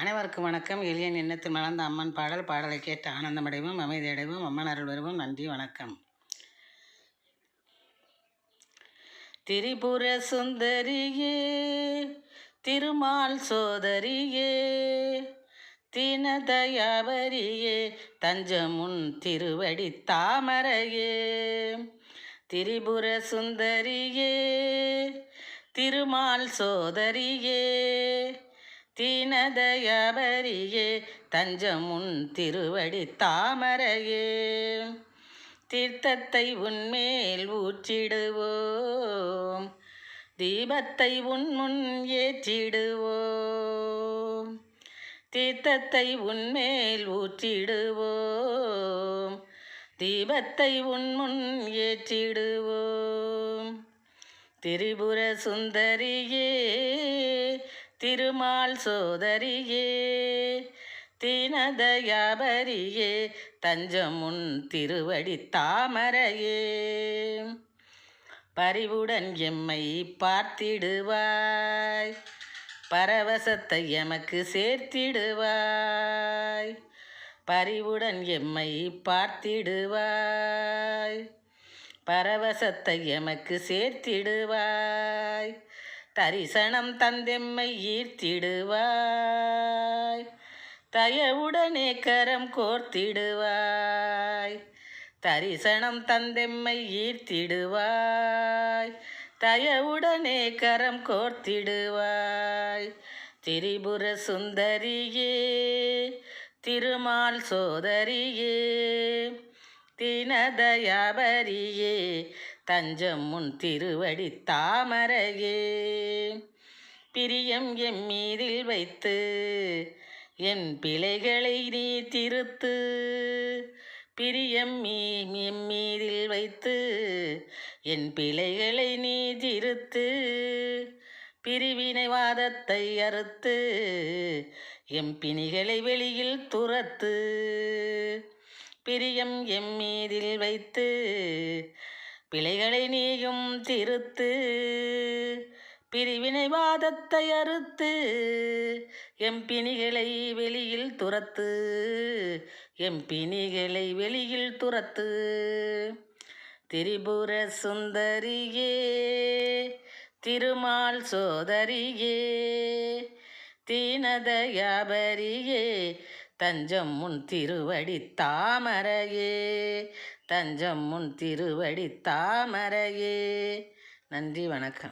அனைவருக்கும் வணக்கம். எளியன் எண்ணத்தில் மலர்ந்த அம்மன் பாடல் பாடலை கேட்டு ஆனந்தமடைவோம் அமைதியடைவோம் அம்மன் அருள் வருவோம். நன்றி வணக்கம். திரிபுர சுந்தரியே திருமால் சோதரியே தினதயாவரியே தஞ்சமுன் திருவடி தாமரையே. திரிபுர சுந்தரியே திருமால் சோதரியே தீனதயாவரியே தஞ்சமுன் திருவடி தாமரையே. தீர்த்தத்தை உன்மேல் ஊற்றிடுவோம் தீபத்தை உன்முன் ஏற்றிடுவோம். தீர்த்தத்தை உன்மேல் ஊற்றிடுவோம் தீபத்தை உன்முன் ஏற்றிடுவோம். திரிபுர சுந்தரியே திருமால் சோதரியே தீனதயாபரியே தஞ்சமுன் திருவடி தாமரையே. பரிவுடன் எம்மை பார்த்திடுவாய் பரவசத்தை எமக்கு சேர்த்திடுவாய். பரிவுடன் எம்மை பார்த்திடுவாய் பரவசத்தை எமக்கு சேர்த்திடுவாய். தரிசனம் தந்தெம்மை ஈர்த்திடுவாய். தயவுடனே கரம் கோர்த்திடுவாய். தரிசனம் தந்தெம்மை ஈர்த்திடுவாய். தயவுடனே கரம் கோர்த்திடுவாய். திரிபுர சுந்தரியே திருமால் சோதரியே தினதயாபரியே தஞ்சம் முன் திருவடி தாமரையே. பிரியம் எம் மீதில் வைத்து என் பிழைகளை நீ திருத்து. பிரியம் மீ எம் மீதில் வைத்து என் பிழைகளை நீ திருத்து. பிரிவினைவாதத்தை அறுத்து எம் பிணிகளை வெளியில் துரத்து. பிரியம் எம்மீதில் வைத்து பிழைகளை நீயும் திருத்து பிரிவினைவாதத்தை அறுத்து எம் பிணிகளை வெளியில் துரத்து எம் பிணிகளை வெளியில் துரத்து. திரிபுர சுந்தரியே திருமால் சோதரியே தீனதயாபரியே தஞ்சம் முன் திருவடி தாமரையே தஞ்சம் முன் திருவடி தாமரையே. நன்றி வணக்கம்.